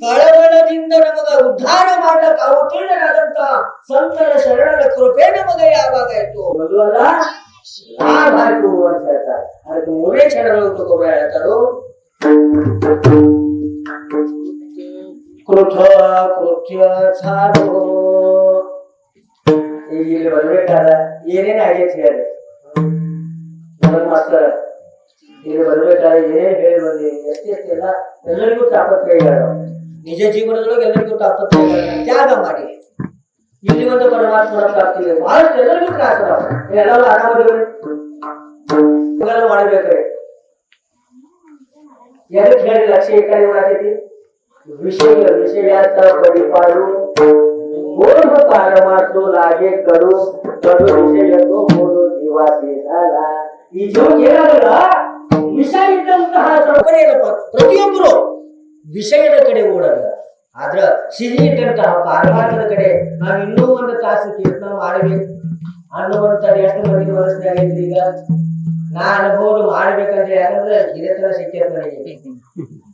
ಕಳವಳದಿಂದ ನಮಗ ಉದ್ಧಾರ ಮಾಡಕ್ ಅವತೀರ್ಣರಾದಂತ ಸಂತರ ಶರಣರ ಕೃಪೆ ನಮಗ ಯಾವಾಗ ಆಯ್ತು? ಅಂತ ಹೇಳ್ತಾರೆ. ಅದಕ್ಕೆ ಮೂರೇ ಅಂತ ಒಬ್ಬರು ಕೃತ ಈಗ ಇಲ್ಲಿ ಬರ್ಬೇಕಾದ ಏನೇನ್ ಆಗೈತಿ ಹೇಳಿ. ಮಾಸ್ತರ ಇಲ್ಲಿ ಬರ್ಬೇಕಾದ ಏನೇನ್ ಹೇಳಿ ಬಂದಿ. ಎಷ್ಟೆಷ್ಟೆಲ್ಲ ಎಲ್ಲರಿಗೂ ತಾಪತ್ರಯಗಳು ನಿಜ ಜೀವನದೊಳಗೆ ಎಲ್ಲರಿಗೂ ತಾಪತ್ರಯಗಳನ್ನ ತ್ಯಾಗ ಮಾಡಿ. ಇಲ್ಲಿ ಒಂದು ಪರಮಾತ್ಮ ಇದೆ ಬಹಳಷ್ಟು ಎಲ್ಲರಿಗೂ ತ್ರಾಸ. ಎಲ್ಲರೂ ಆರಾಮದಿವ್ರಿ ಮಾಡಬೇಕ್ರಿ. ಎದಕ್ಕೆ ಹೇಳಿ ಲಕ್ಷ್ಯ ಈ ಕಡೆ ಮಾಡತೈತಿ ವಿಷಯ ವಿಷಯಾತ ಪರಿಪಾಡು ಮೂರು ಕಾರ ಮಾತು ಲಾಗೆ ಕಡು. ವಿಷಯವನ್ನು ಮೂರು ಜೀವ ಸೇರಲ್ಲ ಈ ಜೀವಕ್ಕೆ ಏನಾಗಲ್ಲ? ವಿಷ ಇದ್ದಂತಹ ಪ್ರತಿಯೊಬ್ಬರು ವಿಷಯದ ಕಡೆ ಓಡಲ್ಲ. ಆದ್ರ ಸಿಹಿ ಇದ್ದಂತಹ ಪಾರಮಾರ್ಥದ ಕಡೆ ನಾವು ಇನ್ನೂ ಒಂದು ತಾಸು ಕೀರ್ತನ ಮಾಡಬೇಕು. ಅನ್ನುವಂತ ಎಷ್ಟು ಮಂದಿ ಮನಸ್ಸಿನ ಐತ್ರಿ ಈಗ ನಾ ಅನುಭವ ಮಾಡ್ಬೇಕಂದ್ರೆ ಯಾಕಂದ್ರೆ ಹಿರಿಯತನ ನನಗೆ.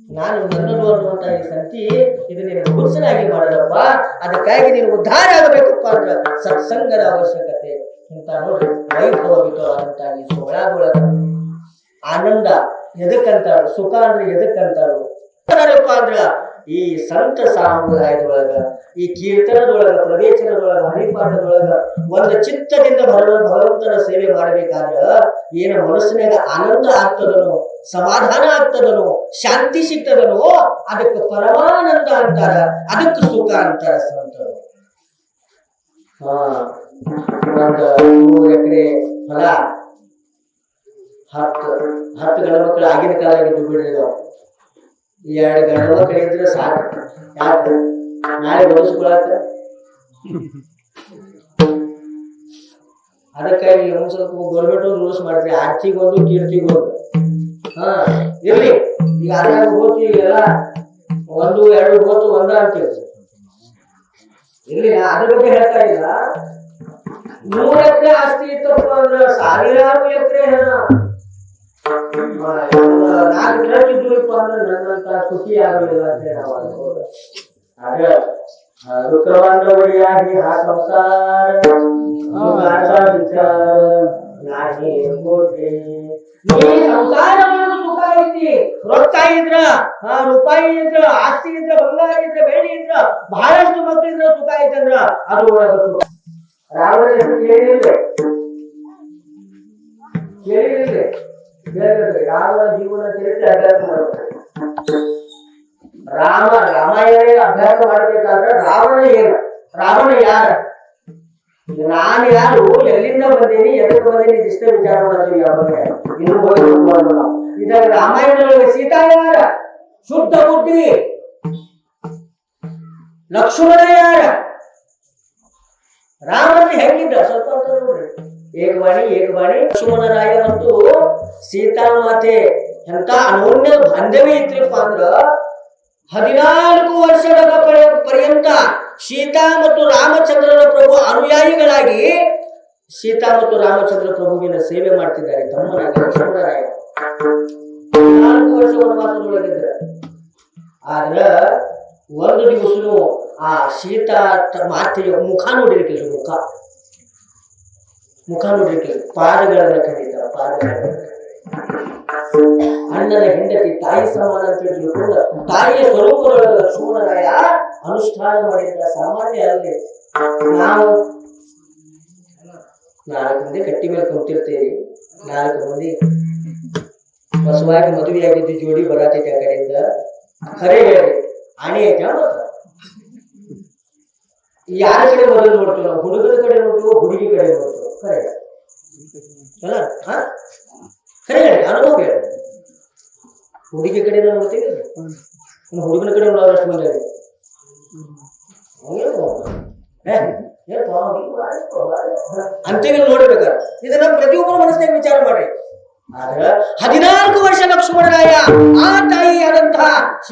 ನಾನು ನನ್ನದು ಅನ್ನುವಂತಹ ಈ ಸಂತಿ ಇದು ನೀನು ಗುರುಸನಾಗಿ ಮಾಡದಪ್ಪ. ಅದಕ್ಕಾಗಿ ನೀನು ಉದ್ಧಾರ ಆಗಬೇಕಪ್ಪ ಅಂದ್ರೆ ಸತ್ಸಂಗದ ಅವಶ್ಯಕತೆ. ಇಂತ ನೋಡಿ ವೈಭವಿಕವಾದಂತ ಈ ಸೊಳಗೊಳಗ ಆನಂದ ಎದಕ್ಕಂತಾಳು, ಸುಖ ಅಂದ್ರೆ ಎದಕ್ಕಂತಾಳು. ಅಂದ್ರ ಈ ಸಂತ ಸಾಂಪ್ರದಾಯದೊಳಗ, ಈ ಕೀರ್ತನದೊಳಗ, ಪ್ರವೇಚನದೊಳಗ, ಹರಿಪಾಠದೊಳಗ ಒಂದು ಚಿತ್ತದಿಂದ ಭಗವ ಭಗವಂತನ ಸೇವೆ ಮಾಡಬೇಕಾದ್ರ ಏನ ಮನಸ್ಸಿನಾಗ ಆನಂದ ಆಗ್ತದನೋ, ಸಮಾಧಾನ ಆಗ್ತದನೋ, ಶಾಂತಿ ಸಿಗ್ತದನೋ, ಅದಕ್ಕೆ ಪರಮಾನಂದ ಅಂತಾರ, ಅದಕ್ಕೆ ಸುಖ ಅಂತಾರ ಸಂತರು. ಎಕರೆ ಹೊಲ, ಹತ್ತು ಹತ್ತು ಗಂಡು ಮಕ್ಕಳು ಆಗಿನ ಕಾಲ ಬಿಡಿದ್ರು ಎರಡು ಗಂಡ ಮಕ್ಕಳು ಇದ್ರೆ ಸಾಕು. ಯಾಕೆ ನಾಳೆ ಓದಿಸ್ಕೊಳಕ ಅದಕ್ಕಾಗಿ ಒಂದ್ ಸ್ವಲ್ಪ ಗೌರ್ಮೆಂಟ್ ರೂಲ್ಸ್ ಮಾಡ್ತೀವಿ ಆರ್ತಿಗೆ ಒಂದು ಕೀರ್ತಿಗೆ ಒಂದು ಹಾ, ಇರ್ಲಿ. ಈಗ ಅದ್ರಾಗ ಹೋತಿ ಎಲ್ಲ ಒಂದು, ಎರಡು ಹೋತು, ಒಂದ ಅಂತೀವಿ ಇರ್ಲಿ. ಅದ್ರ ಬಗ್ಗೆ ಹೇಳ್ತಾ ಇಲ್ಲ ನೂರ ಎಕರೆ ಆಸ್ತಿ ಇತ್ತಪ್ಪ ಅಂದ್ರ ಸಾವಿರಾರು ಎಕರೆ ಹೆಣ. ನಾಲ್ಕು ಟ್ರಕ್ ಇದ್ರಪ್ಪ ಅಂದ್ರೆ ನನ್ನಂತ ಖುಷಿ ಆಗಲಿಲ್ಲ ಅಂತ ಹೇಳಿ ನಾವು ಅನ್ಬೋದು. ಆಗ ರುಕ್ರವಾಂದ್ರ ಒಡೆಯಾಗಿ ಆ ಸಂಸಾರ ಸುಖಾಸ ವಿಚಾರ ನಾನೇ ಕೋಟೆ. ಈ ಸಂಸಾರ ಅನ್ನೋದು ಸುಖ ಐತಿ ರೊಕ್ಕ ಇದ್ರ ಆ, ರೂಪಾಯಿ ಇದ್ರ ಆಸ್ತಿ ಇದ್ರ ಬಂಗಾರ ಇದ್ರ ಬೆಳ್ಳಿ ಇದ್ರ ಬಹಳಷ್ಟು ಮಕ್ಕಳು ಇದ್ರ ಸುಖ ಐತಂದ್ರ ಅದು ಒಳಗ ಸುಖ ರಾವಣ ಹೆಸರು ಕೇಳಿಲ್ಲ ಕೇಳಿಲ್ಲ ರಾವಣ ಜೀವನ ಚರಿತ್ರೆ ಅಭ್ಯಾಸ ರಾಮ ರಾಮಾಯಣ ಅಭ್ಯಾಸ ಮಾಡಬೇಕಾದ್ರೆ ರಾವಣ ಏನು? ರಾವಣ ಯಾರ? ನಾನು ಯಾರು? ಎಲ್ಲಿಂದ ಬಂದೀನಿ? ಎದಕ್ಕೆ ಬಂದೀನಿ? ಇಷ್ಟೇ ವಿಚಾರ ಮಾಡ್ತೀವಿ ಯಾವಾಗ ಇನ್ನು ಬಂದು ಇದಾಗ ರಾಮಾಯಣ ಸೀತಾ ಯಾರ? ಶುದ್ಧ ಬುದ್ಧಿ. ಲಕ್ಷ್ಮಣ ಯಾರ? ರಾಮನ ಹೆಂಗಿದ್ದ? ಸ್ವಲ್ಪ ಏಕವಾಣಿ ಏಕವಾಣಿ ಲಕ್ಷ್ಮಣರಾಯ ಮತ್ತು ಸೀತಾಮಾತೆ ಎಂತ ಅನೋನ್ಯ ಬಾಂಧವ್ಯ ಇದ್ರಪ್ಪ ಅಂದ್ರ ಹದಿನಾಲ್ಕು ವರ್ಷಗಳ ಪರ್ಯಂತ ಸೀತಾ ಮತ್ತು ರಾಮಚಂದ್ರನ ಪ್ರಭು ಅನುಯಾಯಿಗಳಾಗಿ ಸೀತಾ ಮತ್ತು ರಾಮಚಂದ್ರ ಪ್ರಭುವಿನ ಸೇವೆ ಮಾಡ್ತಿದ್ದಾರೆ. ತಮ್ಮನಾಗಿ ಲಕ್ಷ್ಮಣರಾಯ ಹದಿನಾಲ್ಕು ವರ್ಷ ಆದ್ರ ಒಂದು ದಿವಸನು ಆ ಸೀತಾ ಮಾತೆಯ ಮುಖ ನೋಡಿರ್ಕಿಲ್ಲ ಮುಖ. ಮುಖ ನೋಡ್ಲಿಕ್ಕೆ ಪಾದಗಳನ್ನ ಕಂಡಿದ್ದ ಪಾದಗಳನ್ನ ಅಣ್ಣನ ಹೆಂಡತಿ, ತಾಯಿ ಸಮಾನ ಅಂತ ಹೇಳಿಕೊಂಡ ತಾಯಿಯ ಸ್ವರೂಪಗಳ ಲಕ್ಷ್ಮಣರಾಯ ಅನುಷ್ಠಾನ ಮಾಡಿದ್ದ ಸಾಮಾನ್ಯ ಅಲ್ಲದೆ ನಾವು ನಾಲ್ಕು ಮಂದಿ ಕಟ್ಟಿ ಮೇಲೆ ಕೂತಿರ್ತೇವೆ. ನಾಲ್ಕು ಮಂದಿ ಹೊಸವಾಗಿ ಮದುವೆಯಾಗಿದ್ದು ಜೋಡಿ ಬರತೈತೆ ಆ ಕಡೆಯಿಂದ. ಖರೆ ಹೇಳಿ, ಆಣಿ ಐತೆ ಯಾರ ಕಡೆ ಮೊದಲು ನೋಡ್ತೀವಿ ನಾವು? ಹುಡುಗನ ಕಡೆ ನೋಡ್ತೀವೋ, ಹುಡುಗಿ ಕಡೆ ನೋಡ್ತೀವಿ?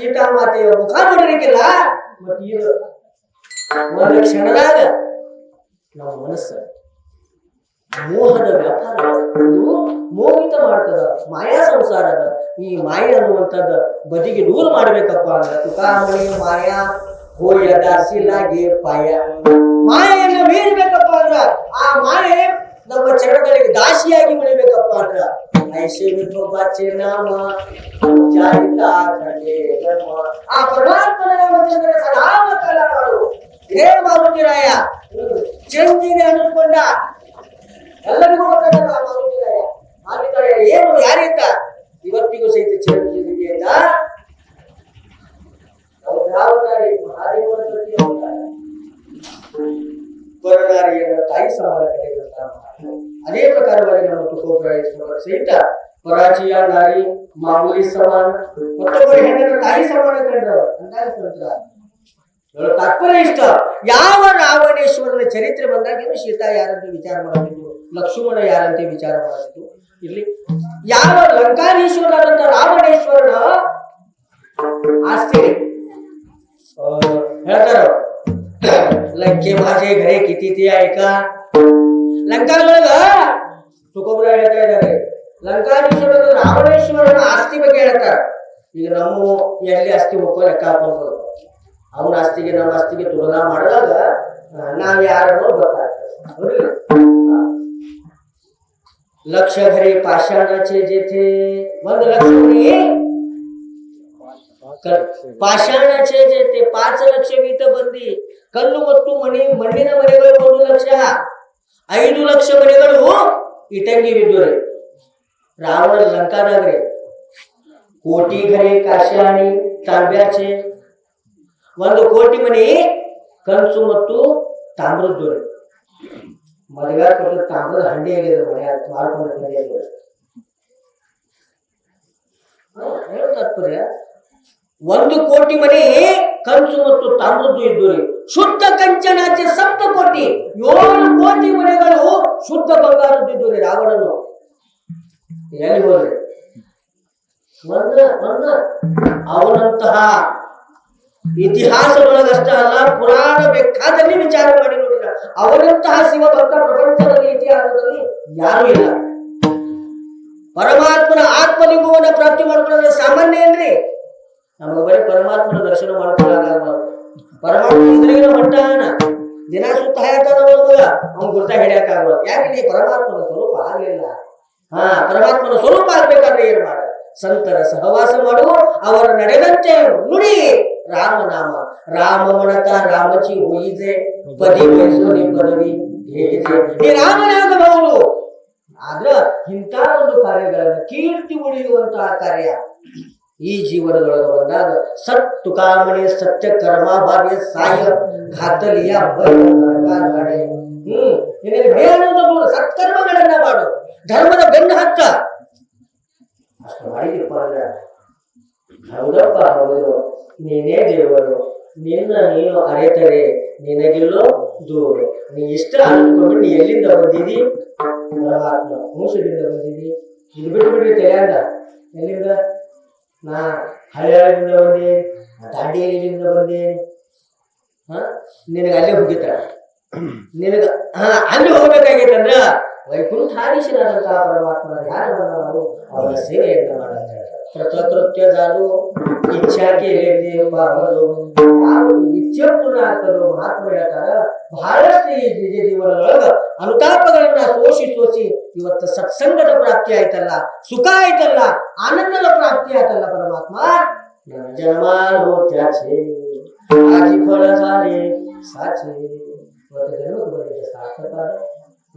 ತಾಯಿಯಾದಂತಹ ಸೀತಾಮಾತೆಯ ಮುಖ ನೋಡಿರಕ್ಕಿಲ್ಲ ಒಂದು ಕ್ಷಣದಾಗ ನಮ್ಮ ಮನಸ್ಸು ಮೋಹದ ವ್ಯಾಪಾರ ಮೋಹಿತ ಮಾಡ್ತದ, ಮಾಯಾ ಸಂಸಾರ ಈ ಮಾಯ ಅನ್ನುವಂಥದ್ದು ಬದಿಗೆ ದೂರ ಮಾಡ್ಬೇಕಪ್ಪ ಅಂದ್ರೆ ತುಕಾಮಣಿ ಮಾಯಾ ಹೋಯ ದಾಸಿಲಾಗೆ ಪಾಯ. ಮಾಯೆಯನ್ನ ಮೀರ್ಬೇಕಪ್ಪ ಅಂದ್ರ ಆ ಮಾಯೆ ನಮ್ಮ ಚರಣಗಳಿಗೆ ದಾಸಿಯಾಗಿ ಬಾಚೆ ನಾಮ ಜಾರಿತ ಕಡೆ ಧರ್ಮ. ಆ ಪರಮಾತ್ಮನ ನಾಮಚಂದ್ರ ಸದಾ ಕಾಲ ಮಾಡು ಇದೇ ಮಾರುತಿರಾಯ. ಚಿರಂಜೀವಿ ಅನ್ನಿಸ್ಕೊಂಡ ಎಲ್ಲರಿಗೂ ಗೊತ್ತಾಗಲ್ಲ ಮಾರುತಿರಾಯ. ಮಾರುತಿರಾಯ ಏನು ಯಾರಿಂದ ಇವತ್ತಿಗೂ ಸಹಿತ ಚಿರಂಜೀವಿಗೆ ಅಂತ ಅವ್ರು ಯಾವ ತಾಯಿ ಮಹಾದೇವನ ಜೊತೆ ಹೋಗ್ತಾರೆ. ಪರನಾರಿಯನ್ನ ತಾಯಿ ಸಮಾನ ಕಡೆಗಂತ ಅದೇ ಪ್ರಕಾರವಾಗಿ ನಾವು ತುಕೋಪುರ ಸಹಿತ ಪರಾಚಿಯ ನಾರಿ ಮಾಮೂಲಿ ಸಮಾನ, ಮತ್ತೊಬ್ಬರು ಹೆಣ್ಣಿನ ತಾಯಿ ಸಮಾನ ಕಂಡ್ರ ತಾತ್ಪರ್ಯ ಇಷ್ಟ. ಯಾವ ರಾವಣೇಶ್ವರನ ಚರಿತ್ರೆ ಬಂದಾಗ ಸೀತಾ ಯಾರಂತ ವಿಚಾರ ಮಾಡಬೇಕು, ಲಕ್ಷ್ಮಣ ಯಾರಂತ ವಿಚಾರ ಮಾಡಬೇಕು? ಇಲ್ಲಿ ಯಾವ ಲಂಕಾಧೀಶ್ವರನಾದಂತ ರಾವಣೇಶ್ವರನ ಆಸ್ತಿ ಹೇಳ್ತಾರ? ಲಂಕೆ ಭಾಷೆ ಘರೆ ಕಿತಿತಿ ಆಯ್ಕ. ಲಂಕಾದೊಳಗ ತುಕೋಬ್ರ ಹೇಳ್ತಾ ಇದ್ದಾರೆ. ಲಂಕಾಧೀಶರು ರಾವಣೇಶ್ವರನ ಆಸ್ತಿ ಬಗ್ಗೆ ಹೇಳ್ತಾರ. ಈಗ ನಮ್ಮ ಎಲ್ಲಿ ಆಸ್ತಿ ಹೋಗೋ ಲೆಕ್ಕ ಹಾಕೊಂಡು ಅವನ ಆಸ್ತಿಗೆ ನಮ್ಮ ಆಸ್ತಿಗೆ ತುಲನಾ ಮಾಡಿದಾಗ ನಾವ್ ಯಾರನ್ನೋ ಗೊತ್ತಾಗ್ತದೆ? ಲಕ್ಷ ಘರೆ ಪಾಷಾಣ ಜೇಥೆ. ಒಂದು ಲಕ್ಷ ಕ- ಪಾಷಾಣ ಛೇ ಜೇತೆ ಪಾಂಚ ಲಕ್ಷ ವೀತ ಬಂದಿ. ಕಲ್ಲು ಮತ್ತು ಮಣಿ, ಮಣ್ಣಿನ ಮನೆಗಳು ಒಂದು ಲಕ್ಷ. ಐದು ಲಕ್ಷ ಮನೆಗಳು ಇಟಂಗಿ ಬಿದ್ದುರಿ ರಾವಣ ಲಂಕಾದಾಗ್ರಿ ಕೋಟಿ ಗರಿ ಕಾಶ್ಯಾಣಿ ತಾಂಬ್ಯಾಚೆ. ಒಂದು ಕೋಟಿ ಮನೆ ಕಂಚು ಮತ್ತು ತಾಮ್ರದ್ದು ರೀ ಮದುವೆ ಕೊಟ್ಟ ತಾಮ್ರದ ಹಂಡಿ ಆಗಿದೆ ಮನೆ ಮಾರ್ಕೊಂಡ ಹಂಡಿ ಆಗಿದೆ ತಾತ್ಪರ್ಯ? ಒಂದು ಕೋಟಿ ಮನೆ ಕಂಚು ಮತ್ತು ತಾಮ್ರದ್ದು ಇದ್ದು ಶುದ್ಧ ಕಂಚನಾಚೆ ಸಪ್ತ ಕೋಟಿ. ಏಳು ಕೋಟಿ ಮನೆಗಳು ಶುದ್ಧ ಬಂಗಾರದ್ದು ರೀ ರಾವಣನು. ಎಲ್ಲಿ ಹೋದ್ರಿ? ಅವನಂತಹ ಇತಿಹಾಸದೊಳಗಷ್ಟ ಅಲ್ಲ, ಪುರಾಣ ಬೇಕಾದಲ್ಲಿ ವಿಚಾರ ಮಾಡಿ ನೋಡಿಲ್ಲ ಅವನಂತಹ ಶಿವ ಭಕ್ತ ಪ್ರಪಂಚದಲ್ಲಿ ಇತಿಹಾಸದಲ್ಲಿ ಯಾರೂ ಇಲ್ಲ. ಪರಮಾತ್ಮನ ಆತ್ಮಲಿಂಗವನ್ನು ಪ್ರಾಪ್ತಿ ಮಾಡಿಕೊಳ್ಳೋದ್ರೆ ಸಾಮಾನ್ಯ ಏನ್ರಿ? ನಮಗೆ ಬರೀ ಪರಮಾತ್ಮನ ದರ್ಶನ ಮಾಡ್ಕೊಳ್ಳೋದಾಗಬಾರ್ದು ಪರಮಾತ್ಮ ಇದ್ರಿಗಿನ ಹೊಂಟಾನ ದಿನ ಸುತ್ತ ಹಾಯ್ತಾನ ಅವ್ನು ಗುರ್ತ ಹಿಡಿಯಕ್ಕಾಗಬಾರ್ದು ಯಾಕೆ ನೀ ಪರಮಾತ್ಮನ ಸ್ವರೂಪ ಆಗಲಿಲ್ಲ? ಹಾ, ಪರಮಾತ್ಮನ ಸ್ವರೂಪ ಆಗ್ಬೇಕಾದ್ರೆ ಏನ್ ಮಾಡ? ಸಂತರ ಸಹವಾಸ ಮಾಡು, ಅವರ ನಡೆದಂತೆ ನುಡಿ. ರಾಮನಾಮ ರಾಮ ಮಣತ ರಾಮಚಿ ಹೋಯಿದೆ ಪದಿ ಬಯಸು ನೀ ಪದವಿ ಹೇಗಿದೆ ಈ ರಾಮನಾಗಬಹುದು ಆದ್ರ ಇಂಥ ಒಂದು ಕಾರ್ಯಗಳನ್ನು ಕೀರ್ತಿ ಉಳಿಯುವಂತಹ ಕಾರ್ಯ. ಈ ಜೀವನದೊಳಗೆ ಬಂದಾಗ ಸತ್ ತುಕಾಮಣಿ ಸತ್ಯ ಕರ್ಮಾಭಾವ್ಯ ಸಾಯ ಘಾತಲಿಯ ಸತ್ಕರ್ಮಗಳನ್ನ ಮಾಡು. ಧರ್ಮದ ಬೆನ್ನ ಹತ್ತ ಅಷ್ಟು ಮಾಡಿದಪ್ಪ ಅಂದ್ರೆ. ಹೌದಪ್ಪ, ಹೌದು. ನೀನೇ ದೇವರು. ನಿನ್ನ ನೀನು ಅರೆತರೆ. ನಿನಗೆಲ್ಲೋ ದೂರ. ನೀ ಇಷ್ಟ ಅಂದ್ಕೊಂಡು ನೀ ಎಲ್ಲಿಂದ ಬಂದಿದಿ? ಪರಮಾತ್ಮ. ಮೋಸದಿಂದ ಬಂದಿದಿ. ಇದು ಬಿಟ್ಟು ಬಿಡ್ರಿ ತಲೆಯಂದ ಎಲ್ಲಿಂದ? ನಾ ಹಳೆಯಾಳದಿಂದ ಬಂದೇನೆ? ದಾಂಡೇಲಿಯಿಂದ ಬಂದೆ ಹಾ, ನಿನಗೆ ಅಲ್ಲೇ ಹೋಗಿತ್ತ? ನಿನಗ, ಹಾ, ಅಲ್ಲಿ ಹೋಗ್ಬೇಕಾಗೈತೆ ಅಂದ್ರ ವೈಕುಂಠಾಧೀಶನಾದಂತಹ ಪರಮಾತ್ಮನ ಧ್ಯಾನ ನಾವು ಅವರ ಸೇವೆಯನ್ನ ಮಾಡಂತ ಪ್ರತಕೃತ್ಯ ಜಾಲು ಇಚ್ಛಾ ಕೇಳಿದೆ ಬಾಬಲು ಯಾರು ಇಚ್ಛೆ ಪೂರ್ಣ ಆಗ್ತದೋ, ಮಹಾತ್ಮ ಹೇಳ್ತಾರ ಬಹಳಷ್ಟು ಈ ನಿಜ ಜೀವನದೊಳಗ ಅನುತಾಪಗಳನ್ನ ಸೋಸಿ ಸೋಸಿ ಇವತ್ತು ಸತ್ಸಂಗದ ಪ್ರಾಪ್ತಿ ಆಯ್ತಲ್ಲ, ಸುಖ ಆಯ್ತಲ್ಲ, ಆನಂದದ ಪ್ರಾಪ್ತಿ ಆಯ್ತಲ್ಲ ಪರಮಾತ್ಮ? ನನ್ನ ಜನ್ಮಾನು ತ್ಯಾಚೆ ಆಜಿ ಫಲ ಜಾಲೆ ಸಾಚೆ. ಇವತ್ತು ಜನ್ಮಕ್ಕೆ ಬಂದಿದ್ದ ಸಾರ್ಥಕ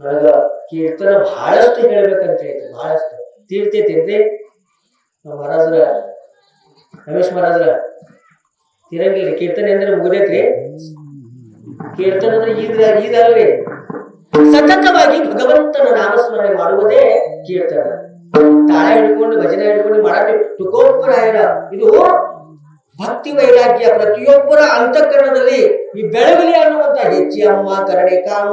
ನನಗ ಕೀರ್ತನ ಬಹಳಷ್ಟು ಹೇಳ್ಬೇಕಂತ ಐತಿ ಬಹಳಷ್ಟು. ತೀರ್ತೈತೇನ್ರಿ ನಮ್ಮ ಮಹಾರಾಜ್ರ, ರಮೇಶ್ ಮಹಾರಾಜ್ರ ತಿರಂಗಿಲ್ಲ ಕೀರ್ತನೆ ಅಂದ್ರೆ ಮುಗಿದೈತ್ರಿ? ಕೀರ್ತನದ ಈದ ಈಗಲ್ವೇ ಸತತವಾಗಿ ಭಗವಂತನ ನಾಮಸ್ಮರಣೆ ಮಾಡುವುದೇ ಕೀರ್ತನ. ತಾಳ ಹಿಡ್ಕೊಂಡು, ಭಜನೆ ಹಿಡ್ಕೊಂಡು ಮಾಡಿ ತುಕೋಪರಾಯರ ಇದು ಭಕ್ತಿ ವೈರಾಗ್ಯ. ಪ್ರತಿಯೊಬ್ಬರ ಅಂತಃಕರಣದಲ್ಲಿ ಈ ಬೆಳಗಲಿ ಅನ್ನುವಂತ ಹೆಚ್ಚಿ ಅಮ್ಮ ಕರಡೆ ಕಾಮ,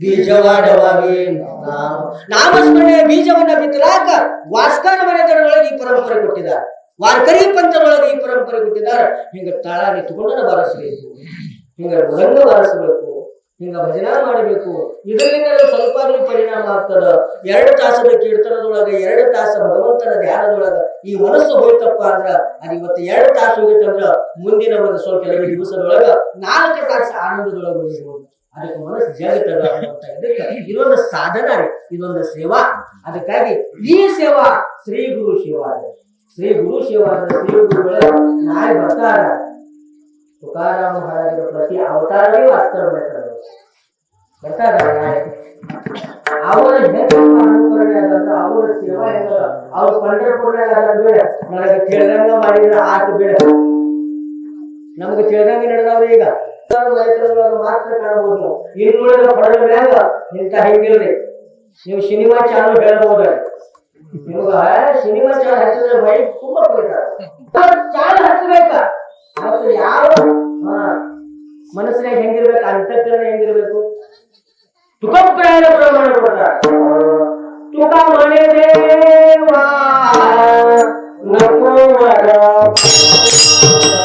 ಬೀಜವಾಡವಾಗಿ ನಾಮ. ನಾಮಸ್ಮರಣೆಯ ಬೀಜವನ್ನ ಬಿತ್ತಲಾಕ ವಾಸ್ಕರ ಮನೆತನದೊಳಗೆ ಈ ಪರಂಪರೆ ಕೊಟ್ಟಿದ್ದಾರೆ. ವಾರ್ಕರಿ ಪಂಥದೊಳಗೆ ಈ ಪರಂಪರೆ ಕೊಟ್ಟಿದ್ದಾರೆ. ಹಿಂಗ ತಾಳ ನಿಂತುಕೊಂಡು ಬಾರಿಸಬೇಕು ಹಿಂಗ ಮೃದಂಗ ಬಾರಿಸಬೇಕು ಹಿಂಗ ಭಜನಾ ಮಾಡಬೇಕು ಇದರಿಂದ ಸ್ವಲ್ಪ ಪರಿಣಾಮ ಆಗ್ತದ. ಎರಡು ತಾಸದ ಕೀರ್ತನದೊಳಗ, ಎರಡು ತಾಸ ಭಗವಂತನ ಧ್ಯಾನದೊಳಗ ಈ ಮನಸ್ಸು ಹೋಯ್ತಪ್ಪ ಅಂದ್ರ, ಅದು ಇವತ್ತು ಎರಡು ತಾಸು ಹೋಗಿತ್ತಂದ್ರ ಮುಂದಿನ ಒಂದು ಸ್ವಲ್ಪ ಕೆಲವೇ ದಿವಸದೊಳಗ ನಾಲ್ಕು ತಾಸ ಆನಂದದೊಳಗ ಹೋಗಿರ್ಬೋದು ಅದಕ್ಕೆ ಮನಸ್ಸು ಇದಕ್ಕೆ ಇದೊಂದು ಸಾಧನ ರೀ, ಇದೊಂದು ಸೇವಾ. ಅದಕ್ಕಾಗಿ ಈ ಸೇವಾ ಶ್ರೀ ಗುರು ಸೇವಾ ಶ್ರೀ ಗುರು ಶಿವಾದ ಶ್ರೀ ಗುರುಗಳ ನಾಳೆ ಬರ್ತಾರ. ತುಕಾರಾಮ ಮಹಾರಾಜರ ಪ್ರತಿ ಅವತಾರವೇ ವಾಸ್ತವ ಲೆಕ್ಕಗಳು ಬರ್ತಾರ ಅವರ ಅನುಕರಣೆ ಅದಂದ್ರೆ ಅವರ ಸೇವಾ ಅವ್ರು ಪಂಡರಪುರ್ನಾಗ ಅದ ಬೇಡ. ನನಗೆ ತಿಳಿದಂಗ ಮಾಡಿದ್ರೆ ಆತ ಬೇಡ. ನಮಗೆ ತಿಳಿದಂಗ ನಡೆದವ್ರು ಈಗ. ಮಾತ್ರ ಕಾಣಬಹುದು ಇನ್ನುಳಿದ ಪಡೆದ ಮ್ಯಾಗ ಇಂಥ ಹೆಂಗಿಲ್ರಿ. ನೀವು ಸಿನಿಮಾ ಚಾನಲ್ ಹೇಳಬಹುದು ನಿಮ್ಗ ಸಿನಿಮಾ ಚಾನಲ್ ಹಚ್ಚಿದ್ರೆ ಮೈ ತುಂಬಾ ಕುಡಿತಾರೆ ಚಾನಲ್ ಹಚ್ಚಬೇಕ? ಮತ್ತು ಯಾವ ಹಾ, ಮನಸ್ಸಿನಾಗ ಹೆಂಗಿರ್ಬೇಕು ಅಂತಃಕರಣ ಹೆಂಗಿರ್ಬೇಕು ತುಕಪ್ರಾಯಣ ಪ್ರಮಾಣ ಕೊಡ್ತಾರೆ ತುಕ ಮನೆ ದೇವಾ ನಮೋವರ ಕೈ ಕಟ್ಟಿ ಗುರುಗಳು